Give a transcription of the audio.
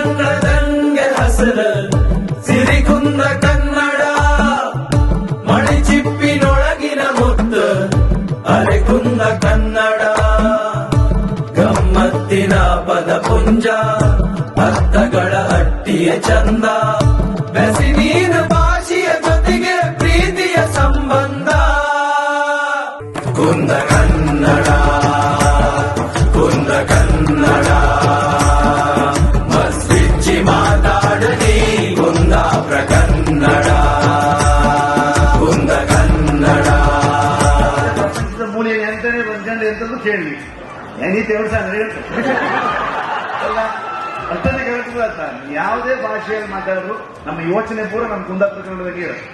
ಕನ್ನಡದಂಗೆ ಸಿರಿ ಕುಂದ ಕನ್ನಡ ಮಳೆ ಚಿಪ್ಪಿನೊಳಗಿನ ಮುತ್ತು, ಅರೆಗುಂದ ಕನ್ನಡ. ಗಮ್ಮತ್ತಿನ ಪದ ಪುಂಜ, ಅರ್ಥಗಳ ಅಟ್ಟಿಯ ಚಂದ ಬೆಸಿನೀನ ಭಾಷೆಯ ಜೊತೆಗೆ ಪ್ರೀತಿಯ ಸಂಬಂಧ. ಕುಂದ ಕನ್ನಡ. ಮಾತಾಡಲಿ ಕುಂದಾಪುರ ಪ್ರಕನ್ನಡ. ಕುಂದ ಕನ್ನಡ. ಮೂಲೆ ಎಂತಾನೆ ಬಂದ್ಕೊಂಡು ಎಂತಂದು ಕೇಳಿ ಏನಿ ದೇವಸ ಅಂದ್ರೆ ಅಲ್ಲ ಅಷ್ಟೊಂದು ಕೇಳ್ತದೆ ಅಂತ. ಯಾವುದೇ ಭಾಷೆಯಲ್ಲಿ ಮಾತಾಡಿದ್ರು ನಮ್ಮ ಯೋಚನೆ ಪೂರ ನಮ್ಮ ಕುಂದಾಪುರ ಕನ್ನಡದಾಗೆ ಇರುತ್ತೆ